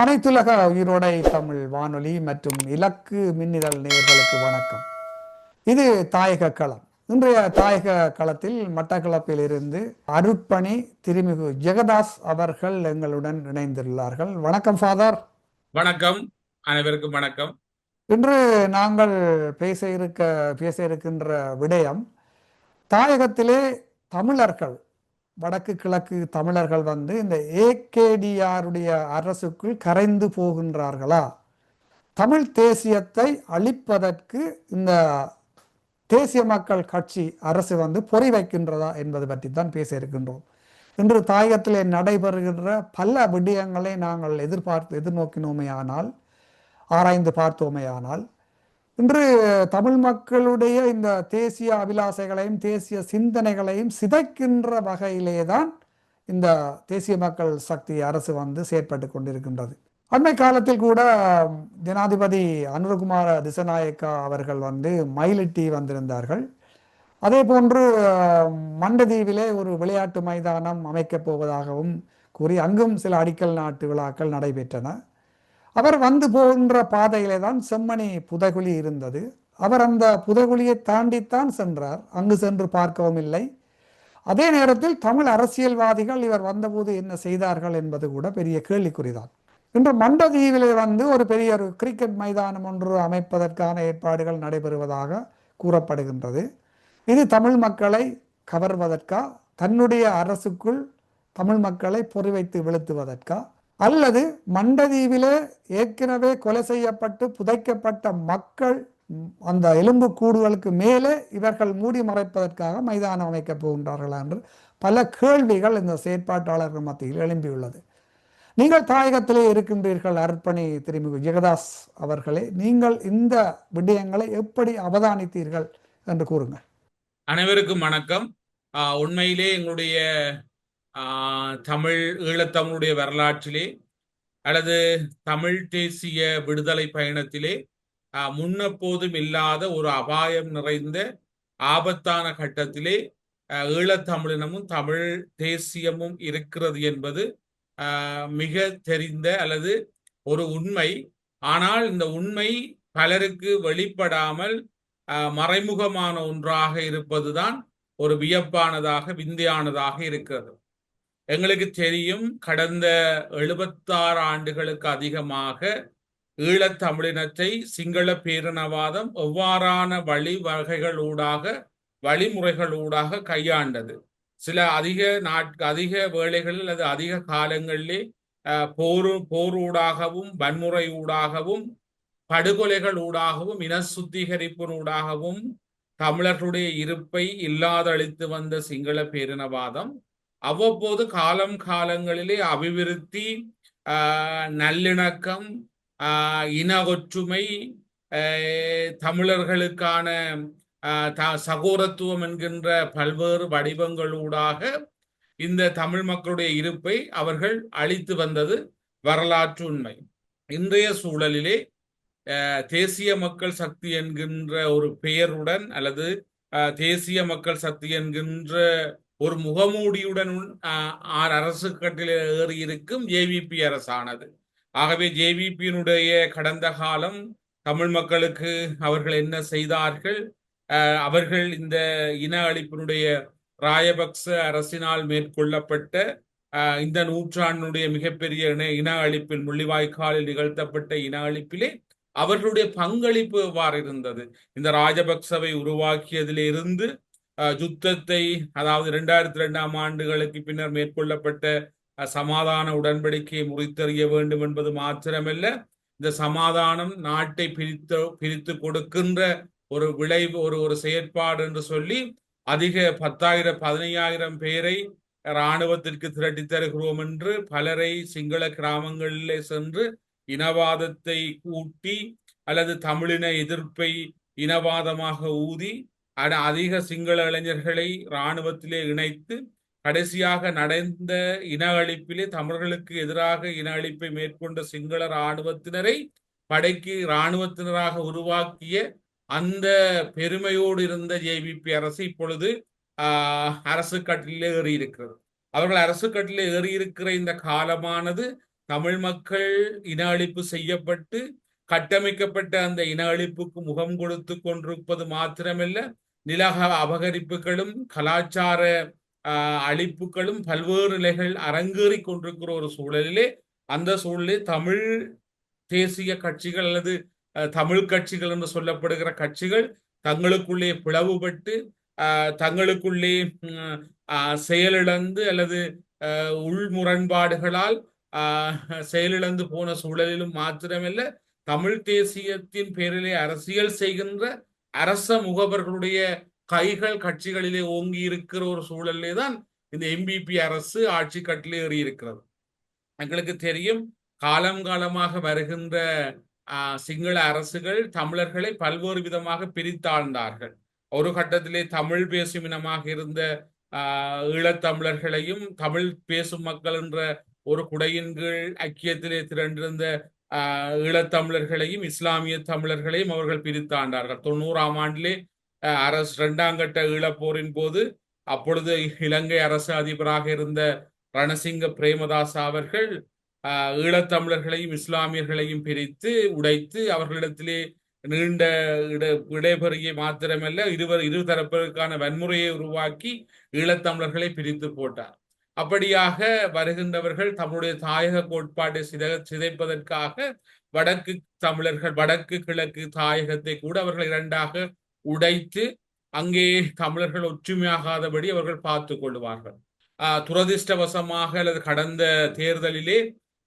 அனைத்துலக உயிரோடை தமிழ் வானொலி மற்றும் இலக்கு மின்னிதழ் நேயர்களுக்கு வணக்கம். இது தாயக களம். இன்றைய தாயக களத்தில் மட்டக்களப்பில் இருந்து அருட்பணி திருமிகு ஜெகதாஸ் அவர்கள் எங்களுடன் இணைந்துள்ளார்கள் வணக்கம் ஃபாதர். வணக்கம். அனைவருக்கும் வணக்கம். இன்று நாங்கள் பேச இருக்க பேச இருக்கின்ற விடயம் தாயகத்திலே தமிழர்கள் வடக்கு கிழக்கு தமிழர்கள் வந்து இந்த ஏகேடிஆருடைய அரசுக்குள் கரைந்து போகின்றார்களா? தமிழ் தேசியத்தை அழிப்பதற்கு இந்த தேசிய மக்கள் கட்சி அரசு வந்து பொறி வைக்கின்றதா என்பது பற்றி தான் பேச இருக்கின்றோம். இன்று தாயகத்திலே நடைபெறுகின்ற பல விடயங்களை நாங்கள் எதிர்பார்த்து எதிர்நோக்கினோமேயானால் ஆராய்ந்து பார்த்தோமேயானால் இன்று தமிழ் மக்களுடைய இந்த தேசிய அபிலாசைகளையும் தேசிய சிந்தனைகளையும் சிதைக்கின்ற வகையிலே தான் இந்த தேசிய மக்கள் சக்தி அரசு வந்து செயற்பட்டு கொண்டிருக்கின்றது. அண்மை காலத்தில் கூட ஜனாதிபதி அனுரகுமார திசநாயக்கா அவர்கள் வந்து மயிலிட்டி வந்திருந்தார்கள். அதே போன்று மண்டதீவிலே ஒரு விளையாட்டு மைதானம் அமைக்கப் போவதாகவும் கூறி அங்கும் சில அடிக்கல் நாட்டு விழாக்கள் நடைபெற்றன. அவர் வந்து போன்ற பாதையிலே தான் செம்மணி புதகுழி இருந்தது. அவர் அந்த புதகுழியை தாண்டித்தான் சென்றார். அங்கு சென்று பார்க்கவும் இல்லை. அதே நேரத்தில் தமிழ் அரசியல்வாதிகள் இவர் வந்தபோது என்ன செய்தார்கள் என்பது கூட பெரிய கேள்விக்குறிதான். இன்று மண்டதீவிலே வந்து ஒரு பெரிய ஒரு கிரிக்கெட் மைதானம் ஒன்று அமைப்பதற்கான ஏற்பாடுகள் நடைபெறுவதாக கூறப்படுகின்றது. இது தமிழ் மக்களை கவர்வதற்கா? தன்னுடைய அரசுக்குள் தமிழ் மக்களை பொறிவைத்து வீழ்த்துவதற்கா? அல்லது மண்டதீவிலே ஏற்கனவே கொலை செய்யப்பட்டு புதைக்கப்பட்ட மக்கள் அந்த எலும்பு கூடுகளுக்கு மேலே இவர்கள் மூடி மறைப்பதற்காக மைதானம் அமைக்கப் போகின்றார்களா என்று பல கேள்விகள் இந்த செயற்பாட்டாளர்கள் மத்தியில் எழும்பியுள்ளது. நீங்கள் தாயகத்திலே இருக்கின்றீர்கள் அர்ப்பணி திருமிகு ஜெகதாஸ் அவர்களே நீங்கள் இந்த விடயங்களை எப்படி அவதானித்தீர்கள் என்று கூறுங்கள். அனைவருக்கும் வணக்கம். உண்மையிலே எங்களுடைய தமிழ் ஈழத்தமிழுடைய வரலாற்றிலே அல்லது தமிழ் தேசிய விடுதலை பயணத்திலே முன்னப்போதும் இல்லாத ஒரு அபாயம் நிறைந்த ஆபத்தான கட்டத்திலே ஈழத்தமிழினமும் தமிழ் தேசியமும் இருக்கிறது என்பது மிக தெரிந்த அல்லது ஒரு உண்மை. ஆனால் இந்த உண்மை பலருக்கு வெளிப்படாமல் மறைமுகமான ஒன்றாக இருப்பதுதான் ஒரு வியப்பானதாக விந்தையானதாக இருக்கிறது. எங்களுக்கு தெரியும் கடந்த எழுபத்தாறு ஆண்டுகளுக்கு அதிகமாக ஈழத்தமிழினத்தை சிங்கள பேரினவாதம் எவ்வாறான வழிவகைகளூடாக வழிமுறைகளூடாக கையாண்டது. சில அதிக நாட் அதிக வேளைகளில் அது அதிக காலங்களிலே போரு போரூடாகவும் வன்முறை ஊடாகவும் படுகொலைகள் ஊடாகவும் இன சுத்திகரிப்பினூடாகவும் தமிழர்களுடைய இருப்பை இல்லாதழித்து வந்த சிங்கள பேரினவாதம் அவ்வப்போது காலம் காலங்களிலே அபிவிருத்தி நல்லிணக்கம் இன ஒற்றுமை தமிழர்களுக்கான சகோதரத்துவம் என்கின்ற பல்வேறு வடிவங்களூடாக இந்த தமிழ் மக்களுடைய இருப்பை அவர்கள் அழித்து வந்தது வரலாற்று உண்மை. இன்றைய சூழலிலே தேசிய மக்கள் சக்தி என்கின்ற ஒரு பெயருடன் அல்லது தேசிய மக்கள் சக்தி என்கின்ற ஒரு முகமூடியுடன் அரசு கட்டில் ஏறி இருக்கும் ஜேவிபி அரசானது. ஆகவே ஜேவிபியினுடைய கடந்த காலம் தமிழ் மக்களுக்கு அவர்கள் என்ன செய்தார்கள்? அவர்கள் இந்த இன அழிப்பினுடைய ராயபக்ச அரசினால் மேற்கொள்ளப்பட்ட இந்த நூற்றாண்டினுடைய மிகப்பெரிய இன அழிப்பில் முள்ளிவாய்க்காலில் நிகழ்த்தப்பட்ட இன அழிப்பிலே அவர்களுடைய பங்களிப்பு எவ்வாறு இருந்தது? இந்த ராஜபக்சவை உருவாக்கியதிலிருந்து யுத்தத்தை அதாவது இரண்டாயிரத்தி ரெண்டாம் ஆண்டுகளுக்கு பின்னர் மேற்கொள்ளப்பட்ட சமாதான உடன்படிக்கையை முறித்தறிய வேண்டும் என்பது மாத்திரமல்ல இந்த சமாதானம் நாட்டை பிரித்து பிரித்து கொடுக்கின்ற ஒரு விளைவு ஒரு ஒரு செயற்பாடு என்று சொல்லி அதிக பத்தாயிரம் பதினையாயிரம் பேரை இராணுவத்திற்கு திரட்டி தருகிறோம் என்று பலரை சிங்கள கிராமங்களிலே சென்று இனவாதத்தை கூட்டி அல்லது தமிழின எதிர்ப்பை இனவாதமாக ஊதி அதிக சிங்கள இளைஞர்களை இராணுவத்திலே இணைத்து கடைசியாக நடந்த இன அழிப்பிலே தமிழர்களுக்கு எதிராக இன அழிப்பை மேற்கொண்ட சிங்கள இராணுவத்தினரை படைக்கு இராணுவத்தினராக உருவாக்கிய அந்த பெருமையோடு இருந்த ஜேபிபி அரசு இப்பொழுது அரசு கட்டிலே ஏறி இருக்கிறது அவர்கள் அரசு கட்டிலே ஏறி இருக்கிற இந்த காலமானது தமிழ் மக்கள் இன அழிப்பு செய்யப்பட்டு கட்டமைக்கப்பட்ட அந்த இன அழிப்புக்கு முகம் கொடுத்து கொண்டிருப்பது மாத்திரமல்ல நிலக அபகரிப்புகளும் கலாச்சார ஆஹ், அழிப்புகளும் பல்வேறு நிலைகள் அரங்கேறி கொண்டிருக்கிற ஒரு சூழலிலே அந்த சூழலே தமிழ் தேசிய கட்சிகள் அல்லது தமிழ் கட்சிகள் என்று சொல்லப்படுகிற கட்சிகள் தங்களுக்குள்ளே பிளவுபட்டு ஆஹ், தங்களுக்குள்ளே ஆஹ், செயலிழந்து அல்லது ஆஹ், உள் முரண்பாடுகளால் ஆஹ், செயலிழந்து போன சூழலிலும் மாத்திரமல்ல தமிழ் தேசியத்தின் பேரிலே அரசியல் செய்கின்ற அரச முகவர்களுடைய கைகள் கட்சிகளிலே ஓங்கி இருக்கிற ஒரு சூழலிலே தான் இந்த எம்பிபி அரசு ஆட்சி கட்டிலே ஏறி இருக்கிறது எங்களுக்கு தெரியும் காலம் காலமாக வருகின்ற ஆஹ், சிங்கள அரசுகள் தமிழர்களை பல்வேறு விதமாக பிரித்தாழ்ந்தார்கள். ஒரு கட்டத்திலே தமிழ் பேசும் இனமாக இருந்த ஆஹ், ஈழத்தமிழர்களையும் தமிழ் பேசும் மக்கள் என்ற ஒரு குடையின் கீழ் ஐக்கியத்திலே திரண்டிருந்த ஈழத்தமிழர்களையும் இஸ்லாமிய தமிழர்களையும் அவர்கள் பிரித்தாண்டார்கள் தொண்ணூறாம் ஆண்டிலே அரசு இரண்டாம் கட்ட ஈழப்போரின் போது அப்பொழுது இலங்கை அரசு அதிபராக இருந்த ரணசிங்க பிரேமதாசா அவர்கள் ஆஹ், ஈழத்தமிழர்களையும் இஸ்லாமியர்களையும் பிரித்து உடைத்து அவர்களிடத்திலே நீண்ட இட இடைபெறியை மாத்திரமல்ல இருவர் இரு தரப்பிற்கான வன்முறையை உருவாக்கி ஈழத்தமிழர்களை பிரித்து போட்டார். அப்படியாக வருகின்றவர்கள் தம்முடைய தாயக கோட்பாட்டை சித சிதைப்பதற்காக வடக்கு தமிழர்கள் வடக்கு கிழக்கு தாயகத்தை கூட அவர்கள் இரண்டாக உடைத்து அங்கே தமிழர்கள் ஒற்றுமையாகாதபடி அவர்கள் பார்த்து கொள்வார்கள். ஆஹ் துரதிர்ஷ்டவசமாக அல்லது கடந்த தேர்தலிலே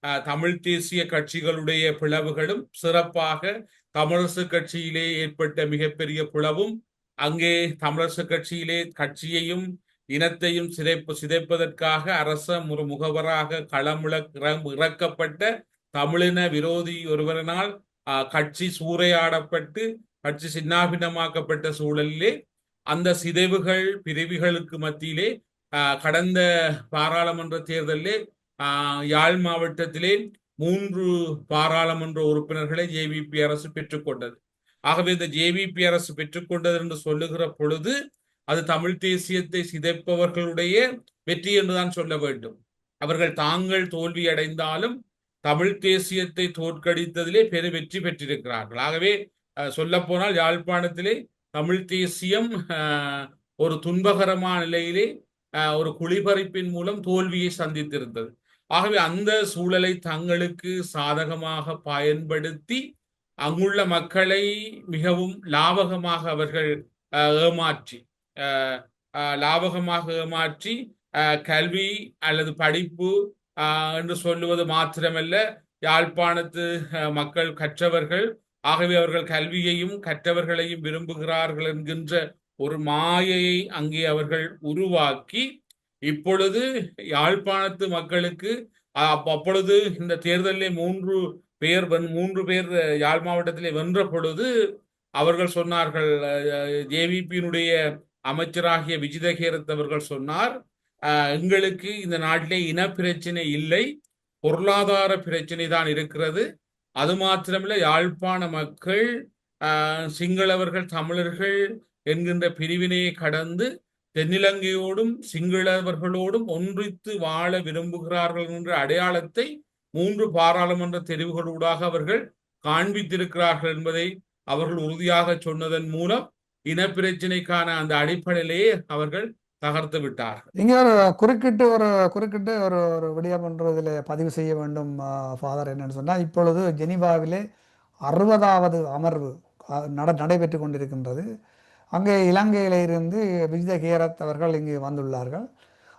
ஆஹ் தமிழ் தேசிய கட்சிகளுடைய பிளவுகளும் சிறப்பாக தமிழரசு கட்சியிலே ஏற்பட்ட மிகப்பெரிய பிளவும் அங்கே தமிழரசு கட்சியிலே கட்சியையும் இனத்தையும் சிதைப்பு சிதைப்பதற்காக அரச ஒரு முகவராக களமிழ இறக்கப்பட்ட தமிழின விரோதி ஒருவரினால் கட்சி சூறையாடப்பட்டு கட்சி சின்னாபின்னமாக்கப்பட்ட சூழலிலே அந்த சிதைவுகள் பிரிவுகளுக்கு மத்தியிலே ஆஹ், கடந்த பாராளுமன்ற தேர்தலிலே ஆஹ், யாழ் மாவட்டத்திலே மூன்று பாராளுமன்ற உறுப்பினர்களை ஜேவிபி அரசு பெற்றுக்கொண்டது. ஆகவே இந்த ஜேவிபி அரசு பெற்றுக்கொண்டது என்று சொல்லுகிற பொழுது அது தமிழ் தேசியத்தை சிதைப்பவர்களுடைய வெற்றி என்றுதான் சொல்ல வேண்டும். அவர்கள் தாங்கள் தோல்வி அடைந்தாலும் தமிழ் தேசியத்தை தோற்கடித்ததிலே பெரு வெற்றி பெற்றிருக்கிறார்கள். ஆகவே சொல்ல போனால் யாழ்ப்பாணத்திலே தமிழ் தேசியம் அஹ், ஒரு துன்பகரமான நிலையிலே அஹ், ஒரு குழிபறிப்பின் மூலம் தோல்வியை சந்தித்திருந்தது. ஆகவே அந்த சூழலை தங்களுக்கு சாதகமாக பயன்படுத்தி அங்குள்ள மக்களை மிகவும் லாபகமாக அவர்கள் அஹ், ஏமாற்றி லாபகமாக மாற்றி அஹ், கல்வி அல்லது படிப்பு அஹ், என்று சொல்லுவது மாத்திரமல்ல யாழ்ப்பாணத்து மக்கள் கற்றவர்கள் ஆகவே அவர்கள் கல்வியையும் கற்றவர்களையும் விரும்புகிறார்கள் என்கின்ற ஒரு மாயையை அங்கே அவர்கள் உருவாக்கி இப்பொழுது யாழ்ப்பாணத்து மக்களுக்கு அப்பொழுது இந்த தேர்தலிலே மூன்று பேர் வென்- மூன்று பேர் யாழ் மாவட்டத்திலே வென்ற பொழுது அவர்கள் சொன்னார்கள் ஜேவிபியினுடைய அமைச்சராகிய விஜிதகேரத் அவர்கள் சொன்னார் அஹ், எங்களுக்கு இந்த நாட்டிலே இன பிரச்சனை இல்லை பொருளாதார பிரச்சனை தான் இருக்கிறது. அது மாத்திரமில்லை யாழ்ப்பாண மக்கள் ஆஹ், சிங்களவர்கள் தமிழர்கள் என்கின்ற பிரிவினையை கடந்து தென்னிலங்கையோடும் சிங்களவர்களோடும் ஒன்றித்து வாழ விரும்புகிறார்கள் என்ற அடையாளத்தை மூன்று பாராளுமன்ற தெரிவுகளூடாக அவர்கள் காண்பித்திருக்கிறார்கள் என்பதை அவர்கள் உறுதியாக சொன்னதன் மூலம் இனப்பிரச்சினைக்கான அந்த அடிப்படையிலேயே அவர்கள் தகர்த்து விட்டார்கள். இங்க ஒரு குறுக்கிட்டு ஒரு குறுக்கிட்டு ஒரு ஒரு விடயம் என்றதில் பதிவு செய்ய வேண்டும் ஃபாதர் என்னன்னு சொன்னால் இப்பொழுது ஜெனிவாவிலே அறுபதாவது அமர்வு நட நடைபெற்று கொண்டிருக்கின்றது. அங்கே இலங்கையில இருந்து விஜித கேரத் அவர்கள் இங்கு வந்துள்ளார்கள்.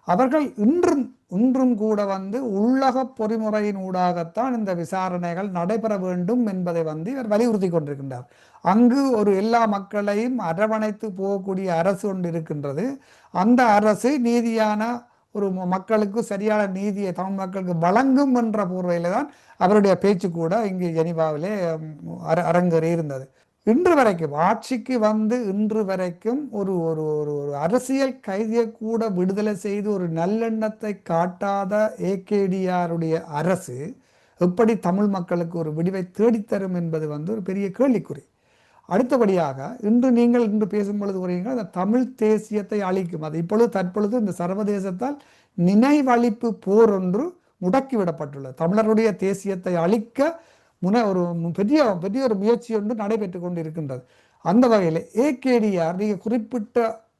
அவர்கள் இன்றும் இன்றும் கூட வந்து உள்ளக பொறிமுறையின் ஊடாகத்தான் இந்த விசாரணைகள் நடைபெற வேண்டும் என்பதை வந்து இவர் வலியுறுத்தி கொண்டிருக்கின்றார். அங்கு ஒரு எல்லா மக்களையும் அரவணைத்து போகக்கூடிய அரசு ஒன்று இருக்கின்றது. அந்த அரசு நீதியான ஒரு மக்களுக்கு சரியான நீதியை தமிழ் மக்களுக்கு வழங்கும் என்ற பூர்வையில் தான் அவருடைய பேச்சு கூட இங்கு ஜெனிவாவிலே அர- அரங்கேறி இருந்தது. இன்று வரைக்கும் ஆட்சிக்கு வந்து இன்று வரைக்கும் ஒரு ஒரு ஒரு ஒரு அரசியல் கைதியை கூட விடுதலை செய்து ஒரு நல்லெண்ணத்தை காட்டாத ஏகேடிஆருடைய அரசு எப்படி தமிழ் மக்களுக்கு ஒரு விடிவை தேடித்தரும் என்பது வந்து ஒரு பெரிய கேள்விக்குறி. அடுத்தபடியாக இன்று நீங்கள் இன்று பேசும் பொழுது கூறுகிறீர்கள் அந்த தமிழ் தேசியத்தை அழிக்கும். அது இப்பொழுது தற்பொழுது இந்த சர்வதேசத்தால் நினைவழிப்பு போர் ஒன்று முடக்கிவிடப்பட்டுள்ளது. தமிழருடைய தேசியத்தை அழிக்க முன ஒரு பெரிய பெரிய ஒரு முயற்சி ஒன்று நடைபெற்று கொண்டு இருக்கின்றது அந்த வகையில் ஏகேடிஆர் நீங்கள் குறிப்பிட்ட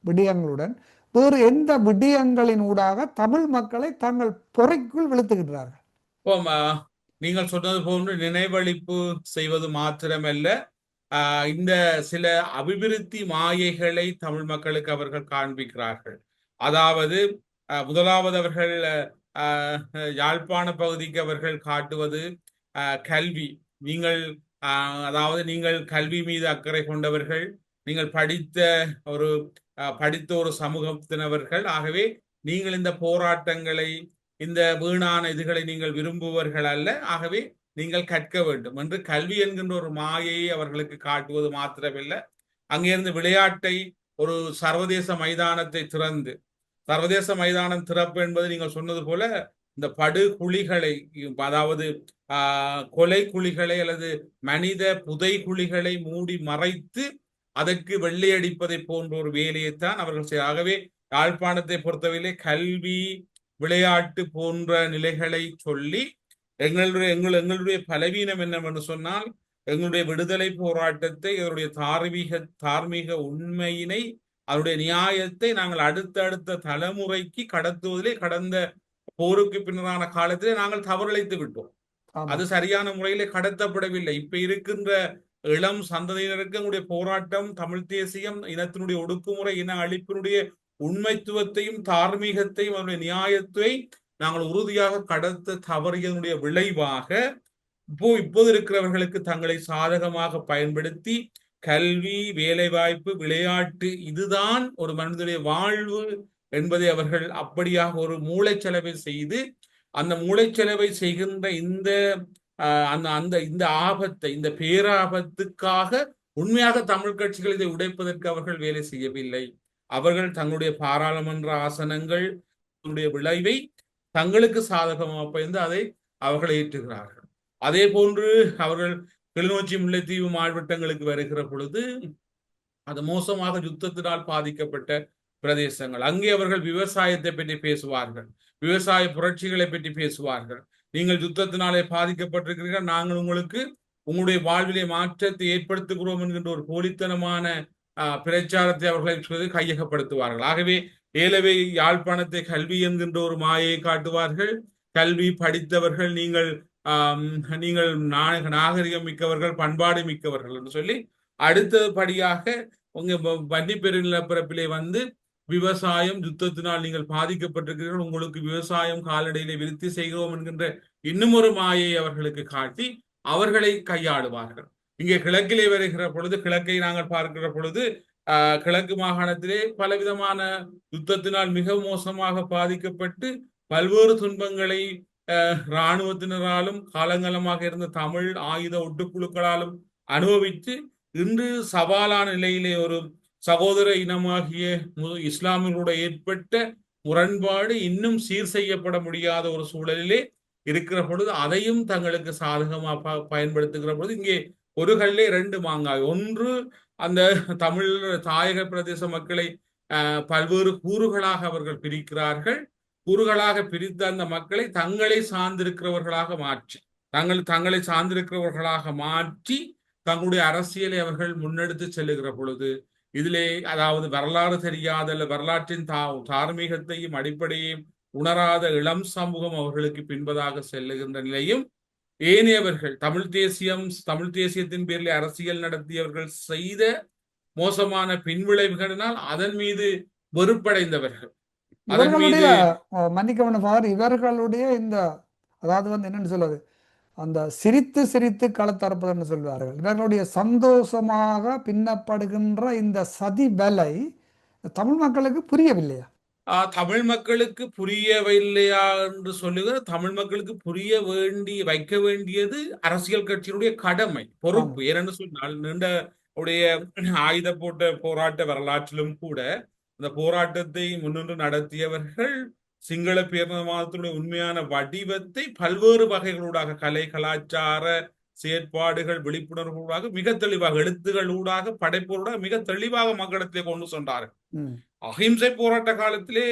விடயங்களுடன் வேறு எந்த விடயங்களின் ஊடாக தமிழ் மக்களை தங்கள் பொறைக்குள் விழுத்துகின்றார்கள்? நீங்கள் சொன்னது போன்று நினைவழிப்பு செய்வது மாத்திரமல்ல இந்த சில அபிவிருத்தி மாயைகளை தமிழ் மக்களுக்கு அவர்கள் காண்பிக்கிறார்கள். அதாவது முதலாவது அவர்கள் ஆஹ் யாழ்ப்பாண பகுதிக்கு அவர்கள் காட்டுவது ஆஹ் கல்வி. நீங்கள் ஆஹ் அதாவது நீங்கள் கல்வி மீது அக்கறை கொண்டவர்கள் நீங்கள் படித்த ஒரு படித்த ஒரு சமூகத்தினவர்கள். ஆகவே நீங்கள் இந்த போராட்டங்களை இந்த வீணான இதுகளை நீங்கள் விரும்புவர்கள் அல்ல. ஆகவே நீங்கள் கற்க வேண்டும் என்று கல்வி என்கின்ற ஒரு மாயையை அவர்களுக்கு காட்டுவது மாத்திரமில்லை. அங்கிருந்து விளையாட்டை ஒரு சர்வதேச மைதானத்தை திறந்து சர்வதேச மைதானம் திறப்பு என்பது நீங்கள் சொன்னது போல இந்த படுகுழிகளை அதாவது ஆஹ், கொலை குழிகளை அல்லது மனித புதை குழிகளை மூடி மறைத்து அதற்கு வெள்ளையடிப்பதை போன்ற ஒரு வேலையைத்தான் அவர்கள் செய்ய ஆகவே யாழ்ப்பாணத்தை பொறுத்தவரையிலே கல்வி விளையாட்டு போன்ற நிலைகளை சொல்லி எங்களுடைய எங்கள் எங்களுடைய பலவீனம் என்னவென்று சொன்னால் எங்களுடைய விடுதலை போராட்டத்தை எங்களுடைய தார்மீக தார்மீக உண்மையினை அதனுடைய நியாயத்தை நாங்கள் அடுத்தடுத்த தலைமுறைக்கு கடத்துவதிலே கடந்த போருக்கு பின்னரான காலத்திலே நாங்கள் தவறிழைத்து விட்டோம். அது சரியான முறையிலே கடத்தப்படவில்லை இப்ப இருக்கின்ற இளம் சந்ததியினருக்கு எங்களுடைய போராட்டம் தமிழ் தேசியம் இனத்தினுடைய ஒடுக்குமுறை இன அழிப்பினுடைய உண்மைத்துவத்தையும் தார்மீகத்தையும் அதனுடைய நியாயத்தை நாங்கள் உறுதியாக கடத்த தவறியதனுடைய விளைவாக இப்போ இப்போது இருக்கிறவர்களுக்கு தங்களை சாதகமாக பயன்படுத்தி கல்வி வேலைவாய்ப்பு விளையாட்டு இதுதான் ஒரு மனிதனுடைய வாழ்வு என்பதை அவர்கள் அப்படியாக ஒரு மூளைச்சலவை செய்து அந்த மூளைச்சலவை செய்கின்ற இந்த ஆஹ், அந்த அந்த இந்த ஆபத்தை இந்த பேராபத்துக்காக உண்மையாக தமிழ் கட்சிகள் இதை உடைப்பதற்கு அவர்கள் வேலை செய்யவில்லை. அவர்கள் தங்களுடைய பாராளுமன்ற ஆசனங்கள் விளைவை தங்களுக்கு சாதகமாக பயந்து அதை அவர்கள் ஏற்றுகிறார்கள். அதே போன்று அவர்கள் கிளிநொச்சி முல்லைத்தீவு மாவட்டங்களுக்கு வருகிற பொழுது அது மோசமாக யுத்தத்தினால் பாதிக்கப்பட்ட பிரதேசங்கள். அங்கே அவர்கள் விவசாயத்தை பற்றி பேசுவார்கள். விவசாய புரட்சிகளை பற்றி பேசுவார்கள். நீங்கள் யுத்தத்தினாலே பாதிக்கப்பட்டிருக்கிறீர்கள். நாங்கள் உங்களுக்கு உங்களுடைய வாழ்விலே மாற்றத்தை ஏற்படுத்துகிறோம் என்கின்ற ஒரு போலித்தனமான பிரச்சாரத்தை அவர்களை சொல்லி கையகப்படுத்துவார்கள். ஆகவே ஏலவே யாழ்ப்பாணத்தை கல்வி என்கின்ற ஒரு மாயை காட்டுவார்கள். கல்வி படித்தவர்கள் நீங்கள் நீங்கள் நாகரிகம் மிக்கவர்கள் பண்பாடு மிக்கவர்கள் என்று சொல்லி அடுத்தபடியாக உங்க வ- வன்னி பெருநிலப்பரப்பிலே வந்து விவசாயம் யுத்தத்தினால் நீங்கள் பாதிக்கப்பட்டிருக்கிறீர்கள். உங்களுக்கு விவசாயம் கால்நடையிலே விருத்தி செய்கிறோம் என்கின்ற இன்னும் ஒரு மாயை அவர்களுக்கு காட்டி அவர்களை கையாளுவார்கள். இங்கே கிழக்கிலே வருகிற பொழுது கிழக்கை நாங்கள் பார்க்கிற பொழுது கிழக்கு மாகாணத்திலே பலவிதமான யுத்தத்தினால் மிக மோசமாக பாதிக்கப்பட்டு பல்வேறு துன்பங்களை இராணுவத்தினராலும் காலங்காலமாக இருந்த தமிழ் ஆயுத ஒட்டுக்குழுக்களாலும் அனுபவித்து இன்று சவாலான நிலையிலே ஒரு சகோதர இனமாகிய இஸ்லாமியர்களோட ஏற்பட்ட முரண்பாடு இன்னும் சீர் செய்யப்பட முடியாத ஒரு சூழலிலே இருக்கிற பொழுது அதையும் தங்களுக்கு சாதகமாக ப- பயன்படுத்துகிற பொழுது இங்கே ஒரு கல்லே ரெண்டு மாங்காய். ஒன்று அந்த தமிழ் தாயக பிரதேச மக்களை பல்வேறு கூறுகளாக அவர்கள் பிரிக்கிறார்கள். கூறுகளாக பிரித்த அந்த மக்களை தங்களை சார்ந்திருக்கிறவர்களாக மாற்றி தங்கள் தங்களை சார்ந்திருக்கிறவர்களாக மாற்றி தங்களுடைய அரசியலை அவர்கள் முன்னெடுத்து செல்லுகிற பொழுது இதிலே அதாவது வரலாறு தெரியாத அல்ல வரலாற்றின் தா தார்மீகத்தையும் அடிப்படையையும் உணராத இளம் சமூகம் அவர்களுக்கு பின்பதாக செல்லுகின்ற நிலையும் ஏனையவர்கள் தமிழ் தேசியம் தமிழ் தேசியத்தின் பேரில் அரசியல் நடத்தியவர்கள் செய்த மோசமான பின்விளைவுகளினால் அதன் மீது வெறுப்படைந்தவர்கள். அதன் மீது ஃபாதர் இவர்களுடைய இந்த அதாவது வந்து என்னன்னு சொல்வது அந்த சிரித்து சிரித்து களத்தறுப்பதுன்னு சொல்வார்கள். இவர்களுடைய சந்தோஷமாக பின்னப்படுகின்ற இந்த சதி வேலை தமிழ் மக்களுக்கு புரியவில்லையா? தமிழ் மக்களுக்கு புரியவில்லையா என்று சொல்லுகிற தமிழ் மக்களுக்கு புரிய வேண்டி வைக்க வேண்டியது அரசியல் கட்சியினுடைய கடமை பொறுப்பு. ஏனென்று சொன்னால் நீண்ட உடைய ஆயுத போட்ட போராட்ட வரலாற்றிலும் கூட அந்த போராட்டத்தை முன்னின்று நடத்தியவர்கள் சிங்கள பேரினவாதத்தினுடைய உண்மையான வடிவத்தை பல்வேறு வகைகளூடாக கலை கலாச்சார செயற்பாடுகள் விழிப்புணர்வுகளாக மிக தெளிவாக எழுத்துகளூடாக படைப்போடாக மிக தெளிவாக மக்களிடத்திலே கொண்டு சென்றார்கள். அஹிம்சை போராட்ட காலத்திலே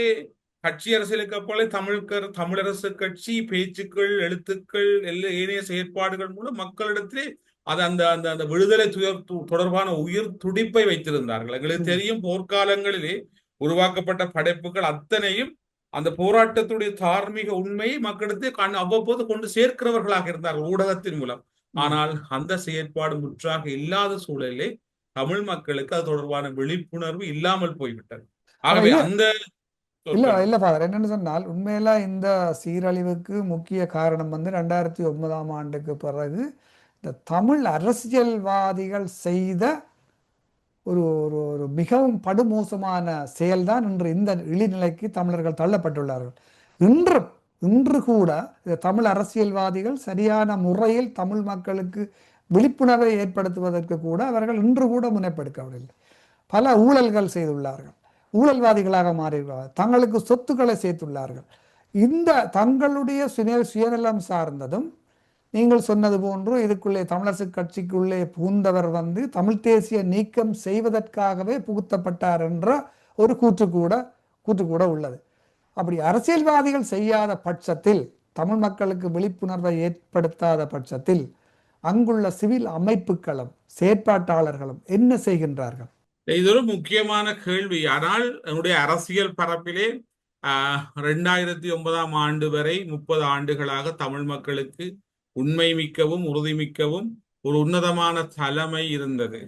கட்சி அரசியலுக்கு போல தமிழ்கர் தமிழரசு கட்சி பேச்சுக்கள் எழுத்துக்கள் எல்லா ஏனைய செயற்பாடுகள் மூலம் மக்களிடத்திலே அது அந்த அந்த அந்த விடுதலை துயர் தொடர்பான உயிர் துடிப்பை வைத்திருந்தார்கள். எங்களுக்கு. தெரியும் போர்க்காலங்களிலே உருவாக்கப்பட்ட படைப்புகள் அத்தனையும் அந்த போராட்டத்துடைய தார்மீக உண்மையை மக்களிடத்தில் கண் அவ்வப்போது கொண்டு சேர்க்கிறவர்களாக இருந்தார்கள் ஊடகத்தின் மூலம். ஆனால் அந்த செயற்பாடு முற்றாக இல்லாத சூழலிலே தமிழ் மக்களுக்கு அது தொடர்பான விழிப்புணர்வு இல்லாமல் போய்விட்டது. ஆகவே இல்ல. அந்த இல்ல இல்ல ஃபாதர் என்னன்னு சொன்னால் உண்மையில இந்த சீரழிவுக்கு முக்கிய காரணம் வந்து ரெண்டாயிரத்தி ஒன்பதாம் ஆண்டுக்கு பிறகு இந்த தமிழ் அரசியல்வாதிகள் செய்த ஒரு ஒரு ஒரு மிகவும் படுமோசமான செயல்தான் இன்று இந்த இழிநிலைக்கு தமிழர்கள் தள்ளப்பட்டுள்ளார்கள். இன்று இன்று கூட இந்த தமிழ் அரசியல்வாதிகள் சரியான முறையில் தமிழ் மக்களுக்கு விழிப்புணர்வை ஏற்படுத்துவதற்கு கூட அவர்கள் இன்று கூட முனைப்பெடுக்கவில்லை. பல ஊழல்கள் செய்துள்ளார்கள். ஊழல்வாதிகளாக மாறியுள்ளார்கள் தங்களுக்கு சொத்துக்களை சேர்த்துள்ளார்கள். இந்த தங்களுடைய சுய சுயநலம் சார்ந்ததும் நீங்கள் சொன்னது போன்று இதுக்குள்ளே தமிழரசு கட்சிக்குள்ளே புகுந்தவர் வந்து தமிழ் தேசிய நீக்கம் செய்வதற்காகவே புகுத்தப்பட்டார் என்ற ஒரு கூற்று கூட கூற்று கூட உள்ளது. அப்படி அரசியல்வாதிகள் செய்யாத பட்சத்தில் தமிழ் மக்களுக்கு விழிப்புணர்வை ஏற்படுத்தாத பட்சத்தில் அங்குள்ள சிவில் அமைப்புகளும் செயற்பாட்டாளர்களும் என்ன செய்கின்றார்கள்? இது ஒரு முக்கியமான கேள்வி. ஆனால் என்னுடைய அரசியல் பரப்பிலே ஆஹ் ரெண்டாயிரத்தி ஒன்பதாம் ஆண்டு வரை முப்பது ஆண்டுகளாக தமிழ் மக்களுக்கு உண்மை மிக்கவும் உறுதிமிக்கவும் ஒரு உன்னதமான தலைமை இருந்தது.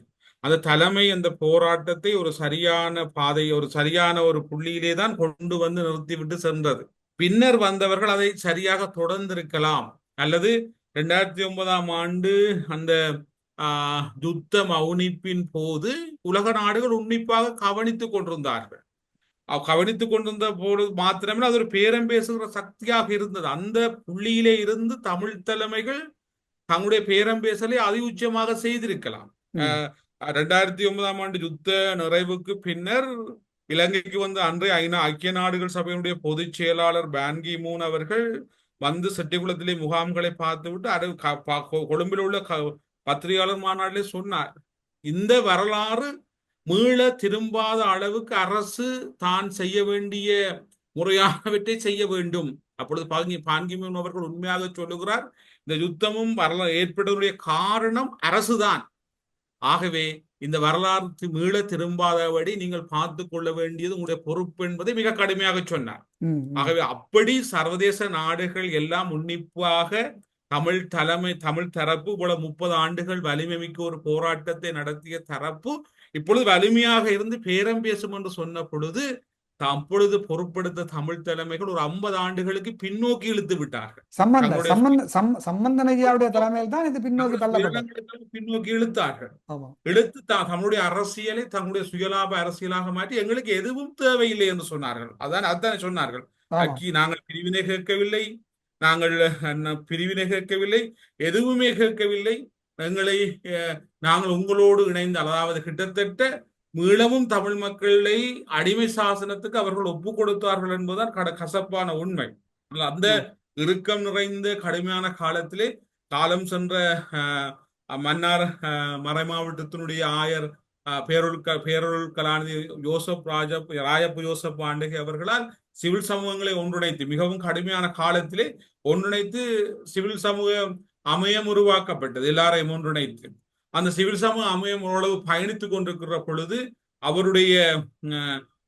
அந்த தலைமை அந்த போராட்டத்தை ஒரு சரியான பாதை ஒரு சரியான ஒரு புள்ளியிலே தான் கொண்டு வந்து நிறுத்திவிட்டு சென்றது. பின்னர் வந்தவர்கள் அதை சரியாக தொடர்ந்திருக்கலாம். அல்லது ரெண்டாயிரத்தி ஒன்பதாம் ஆண்டு அந்த யுத்த மௌனிப்பின் போது உலக நாடுகள் உன்னிப்பாக கவனித்துக் கொண்டிருந்தார்கள். அவ் கவனித்துக் கொண்டிருந்த போது மாத்திரமே அது ஒரு பேரம் பேசுகிற சக்தியாக இருந்தது. அந்த புள்ளியிலே இருந்து தமிழ் தலைமைகள் தங்களுடைய பேரம் பேசலை அதி உச்சமாக செய்திருக்கலாம். ரெண்டாயிரத்தி ஒன்பதாம் ஆண்டு யுத்த நிறைவுக்கு பின்னர் இலங்கைக்கு வந்த அன்றைய ஐநா ஐக்கிய நாடுகள் சபையினுடைய பொதுச் செயலாளர் பான் கி மூன் அவர்கள் வந்து செட்டிக்குளத்திலே முகாம்களை பார்த்துவிட்டு அது கொழும்பில் உள்ள பத்திரிகையாளர் மாநாட்டிலே சொன்னார். இந்த வரலாறு மீள திரும்பாத அளவுக்கு அரசு தான் செய்ய வேண்டிய முறையானவற்றை செய்ய வேண்டும். அப்பொழுது பாங்கி பாங்கிமூன் அவர்கள் உண்மையாக சொல்லுகிறார் இந்த யுத்தமும் வரலா ஏற்பட்டதுடைய காரணம் அரசுதான். ஆகவே இந்த வரலாறு மீள திரும்பாதபடி நீங்கள் பார்த்து கொள்ள வேண்டியது உங்களுடைய பொறுப்பு என்பதை மிக கடுமையாக சொன்னார். ஆகவே அப்படி சர்வதேச நாடுகள் எல்லாம் உன்னிப்பாக தமிழ் தலைமை தமிழ் தரப்பு இவ்வளவு முப்பது ஆண்டுகள் வலிமை மிக்க ஒரு போராட்டத்தை நடத்திய தரப்பு இப்பொழுது வலிமையாக இருந்து பேரம் பேசும் என்று சொன்ன பொழுது தாம் அப்பொழுது பொறுப்படுத்த தமிழ் தலைமைகள் ஒரு ஐம்பது ஆண்டுகளுக்கு பின்னோக்கி இழுத்து விட்டார்கள். சம்பந்த தங்களுடைய சம்பந்த சம் சம்பந்தன் ஐயாவுடைய தலைமையில் தான் இது பின்னோக்கி பின்னோக்கி இழுத்தார்கள். இழுத்து தா- தம்முடைய அரசியலை தங்களுடைய சுயலாப அரசியலாக மாற்றி எங்களுக்கு எதுவும் தேவையில்லை என்று சொன்னார்கள். அதான் அதான் சொன்னார்கள். நாங்கள் பிரிவினை கேட்கவில்லை. நாங்கள் பிரிவினை கேட்கவில்லை எதுவுமே கேட்கவில்லை. எங்களை நாங்கள் உங்களோடு இணைந்து அதாவது கிட்டத்தட்ட மீளவும் தமிழ் மக்களை அடிமை சாசனத்துக்கு அவர்கள் ஒப்பு கொடுத்தார்கள் என்பதுதான் கட கசப்பான உண்மை. அந்த இறுக்கம் நிறைந்த கடுமையான காலத்திலே காலம் சென்ற அஹ், மன்னார் அஹ், மறைமாவட்டத்தினுடைய ஆயர் அஹ், பேரொருள் கலாநிதி யோசப் ராஜ ராயப்பு யோசப் பாண்டகி அவர்களால் சிவில் சமூகங்களை ஒன்றிணைத்து மிகவும் கடுமையான காலத்திலே ஒன்றிணைத்து சிவில் சமூக அமையம் உருவாக்கப்பட்டது எல்லாரையும் ஒன்றிணைத்து. அந்த சிவில் சமூக அமையம் ஓரளவு பயணித்துக் கொண்டிருக்கிற பொழுது அவருடைய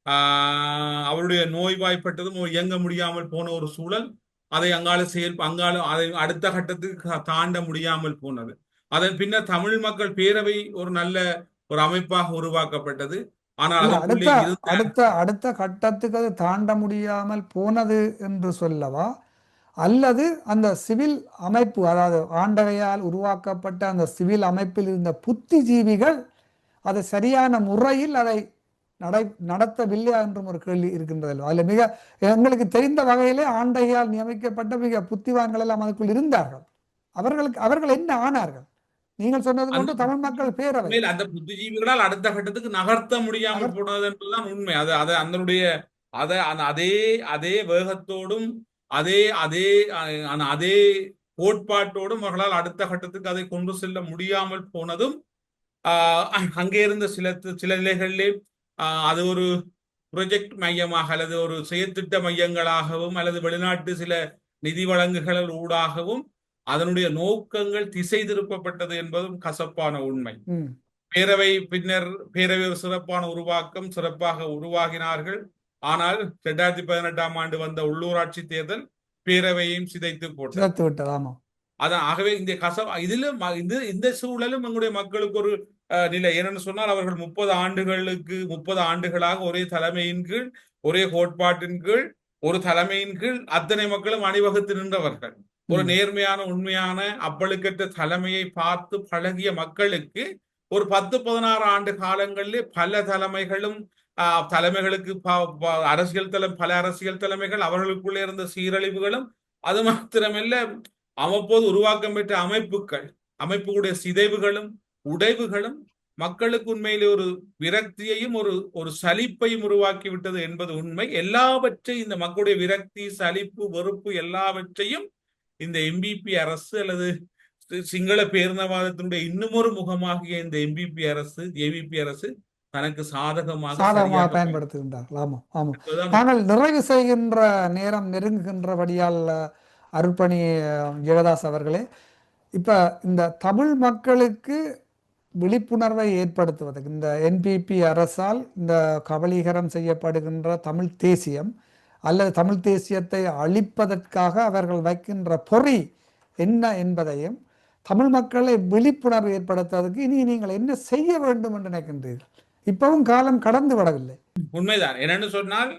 ஆஹ், அவருடைய நோய்வாய்ப்பட்டதும் இயங்க முடியாமல் போன ஒரு சூழல் அதை அங்கால செயல் அங்கால அதை அடுத்த கட்டத்துக்கு தாண்ட முடியாமல் போனது. அதன் பின்னர் தமிழ் மக்கள் பேரவை ஒரு நல்ல ஒரு அமைப்பாக உருவாக்கப்பட்டது. ஆனால் அடுத்த அடுத்த கட்டத்துக்கு அது தாண்ட முடியாமல் போனது என்று சொல்லவா? அல்லது அந்த சிவில் அமைப்பு அதாவது ஆண்டகையால் உருவாக்கப்பட்ட அந்த சிவில் அமைப்பில் இருந்த புத்திஜீவிகள் அதை சரியான முறையில் அதை நடை நடத்தவில்லையா என்றும் ஒரு கேள்வி இருக்கின்றது அதில் மிக எங்களுக்கு தெரிந்த வகையிலே ஆண்டையால் நியமிக்கப்பட்ட மிக புத்திவான்கள் எல்லாம் அதுக்குள் இருந்தார்கள். அவர்களுக்கு அவர்கள் என்ன ஆனார்கள்? நீங்கள் சொன்னது போன்று தமிழ் மக்கள் பேரவை. அந்த புத்திஜீவிகளால் அடுத்த கட்டத்துக்கு நகர்த்த முடியாமல் போனது என்பதுதான் உண்மை. அது அது அதனுடைய அத அதே அதே வேகத்தோடும் அதே அதே அதே கோட்பாட்டோடும் அவர்களால் அடுத்த கட்டத்துக்கு அதை கொண்டு செல்ல முடியாமல் போனதும் அங்கே இருந்த சில சில நிலைகளிலே அது ஒரு ப்ரொஜெக்ட் மையமாக அல்லது ஒரு செயற்திட்ட மையங்களாகவும் அல்லது வெளிநாட்டு சில நிதி வழங்குகள் ஊடாகவும் அதனுடைய நோக்கங்கள் திசை திருப்பப்பட்டது என்பதும் கசப்பான உண்மை. பேரவை பின்னர் பேரவை ஒரு சிறப்பான உருவாக்கம் சிறப்பாக உருவாகினார்கள். ஆனால் இரண்டாயிரத்தி பதினெட்டாம் ஆண்டு வந்த உள்ளூராட்சி தேர்தல் பேரவையையும் சிதைத்து போட்டது. அதான் ஆகவே இந்த கச இதுல ம- இந்த இந்த சூழலும் எங்களுடைய மக்களுக்கு ஒரு நிலை. என்னன்னு சொன்னால் அவர்கள் முப்பது ஆண்டுகளுக்கு முப்பது ஆண்டுகளாக ஒரே தலைமையின் கீழ் ஒரே கோட்பாட்டின் கீழ் ஒரு தலைமையின் கீழ் அத்தனை மக்களும் அணிவகுத்து நின்றவர்கள். ஒரு. நேர்மையான உண்மையான அப்பழுக்கற்ற தலைமையை பார்த்து பழகிய மக்களுக்கு ஒரு பத்து பதினாறு ஆண்டு காலங்களிலே பல தலைமைகளும் தலைமைகளுக்கு அரசியல் தலை பல அரசியல் தலைமைகள் அவர்களுக்குள்ளே இருந்த சீரழிவுகளும் அது மாத்திரமல்ல அவ்வப்போது உருவாக்கம் பெற்ற அமைப்புகள் அமைப்புகளுடைய சிதைவுகளும் உடைவுகளும் மக்களுக்கு உண்மையிலே ஒரு விரக்தியையும் ஒரு ஒரு சலிப்பையும் உருவாக்கி விட்டது என்பது உண்மை எல்லாவற்றையும் இந்த மக்களுடைய விரக்தி சலிப்பு வெறுப்பு எல்லாவற்றையும் இந்த எம்பிபி அரசு அல்லது சிங்கள பேரினவாதத்தினுடைய இன்னுமொரு முகமாகிய இந்த எம்பிபி அரசு ஏவிபி அரசு தனக்கு சாதகமாக சாதகமாக ஆமாம் ஆமாம். பயன்படுத்துவதுதான் நாங்கள் நிறைவு செய்கின்ற நேரம் நெருங்குகின்றபடியால் அருட்பணி ஜெகதாஸ் அவர்களே இப்போ இந்த தமிழ் மக்களுக்கு விழிப்புணர்வை ஏற்படுத்துவதற்கு இந்த என்பிபி அரசால் இந்த கபலீகரம் செய்யப்படுகின்ற தமிழ் தேசியம் அல்லது தமிழ் தேசியத்தை அழிப்பதற்காக அவர்கள் வைக்கின்ற பொறி என்ன என்பதையும் தமிழ் மக்களை விழிப்புணர்வு ஏற்படுத்துவதற்கு இனி நீங்கள் என்ன செய்ய வேண்டும் என்று நினைக்கின்றீர்கள்? இப்பவும் காலம் கடந்து விடவில்லை. உண்மைதான். என்னன்னு சொன்னால்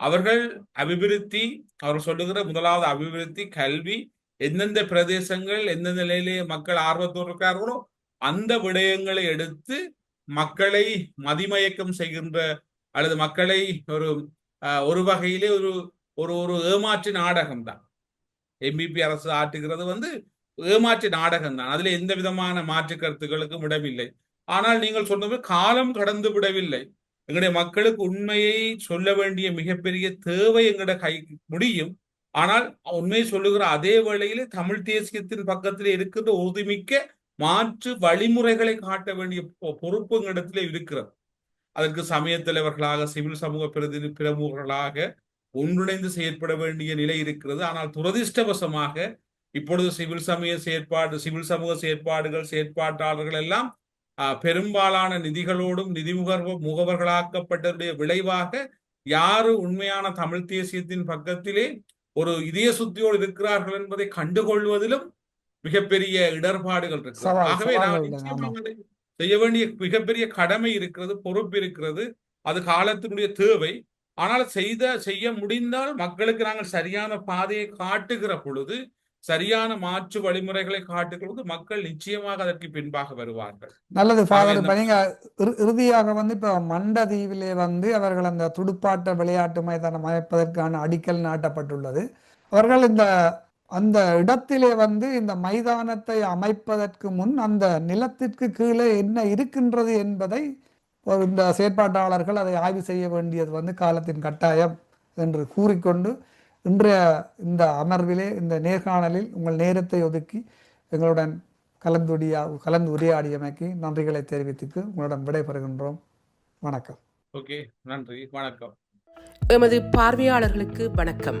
அவர்கள் அபிவிருத்தி அவர் சொல்லுகிற முதலாவது அபிவிருத்தி கல்வி எந்தெந்த பிரதேசங்கள் எந்தெந்த நிலையிலே மக்கள் ஆர்வத்தோடு இருக்கிறார்களோ அந்த விடயங்களை எடுத்து மக்களை மதிமயக்கம் செய்கின்ற அல்லது மக்களை ஒரு ஒரு வகையிலே ஒரு ஒரு ஒரு ஏமாற்று நாடகம் தான் எம்பிபி அரசு ஆற்றுகிறது வந்து ஏமாற்று நாடகம் தான் அதுல எந்த விதமான மாற்று கருத்துக்களுக்கும் இடமில்லை ஆனால் நீங்கள் சொன்னது காலம் கடந்து விடவில்லை. எங்களுடைய மக்களுக்கு உண்மையை சொல்ல வேண்டிய மிகப்பெரிய தேவை எங்கட கை முடியும். ஆனால் உண்மையை சொல்லுகிற அதே வேளையிலே தமிழ் தேசியத்தின் பக்கத்தில் இருக்கின்ற உறுதிமிக்க மாற்று வழிமுறைகளை காட்ட வேண்டிய பொ- பொறுப்பு எங்களிடத்திலே இருக்கிறது. அதற்கு சமய தலைவர்களாக சிவில் சமூக பிரதிநிதி பிரமுகர்களாக ஒன்றிணைந்து செயற்பட வேண்டிய நிலை இருக்கிறது. ஆனால் துரதிர்ஷ்டவசமாக இப்பொழுது சிவில் சமய செயற்பாடு சிவில் சமூக செயற்பாடுகள் செயற்பாட்டாளர்கள் எல்லாம் பெரும்பாலான நிதிகளோடும் நிதி முகர்வ முகவர்களாக்கப்பட்டதுடைய விளைவாக யாரு உண்மையான தமிழ் தேசியத்தின் பக்கத்திலே ஒரு இதய சுத்தியோடு இருக்கிறார்கள் என்பதை கண்டுகொள்வதிலும் மிகப்பெரிய இடர்பாடுகள் சவால், ஆகவே சவால்கள் செய்ய வேண்டிய மிகப்பெரிய கடமை இருக்கிறது பொறுப்பு இருக்கிறது அது காலத்தினுடைய தேவை. ஆனால் செய்த செய்ய முடிந்தால் மக்களுக்கு நாங்கள் சரியான பாதையை காட்டுகிற பொழுது சரியான மாற்று வழிமுறைகளை காட்டுகிற பொழுது மக்கள் நிச்சயமாக அதற்கு பின்பாக வருவார்கள். நல்லது ஃபாதர் இப்போ இறுதியாக வந்து இப்போ மண்டதீவிலே வந்து அவர்கள் அந்த துடுப்பாட்ட விளையாட்டு மைதானம் அமைப்பதற்கான அடிக்கல் நாட்டப்பட்டுள்ளது. அவர்கள் இந்த அந்த இடத்திலே வந்து இந்த மைதானத்தை அமைப்பதற்கு முன் அந்த நிலத்திற்கு கீழே என்ன இருக்கின்றது என்பதை இந்த செயற்பாட்டாளர்கள் அதை ஆய்வு செய்ய வேண்டியது வந்து காலத்தின் கட்டாயம் என்று கூறிக்கொண்டு இன்றைய இந்த அமர்விலே இந்த நேர்காணலில் உங்கள் நேரத்தை ஒதுக்கி எங்களுடன் கலந்துரையா கலந்து உரையாடியமைக்கு நன்றிகளை தெரிவித்துக்கு உங்களிடம் விடைபெறுகின்றோம். வணக்கம். ஓகே நன்றி. வணக்கம். எமது பார்வையாளர்களுக்கு வணக்கம்.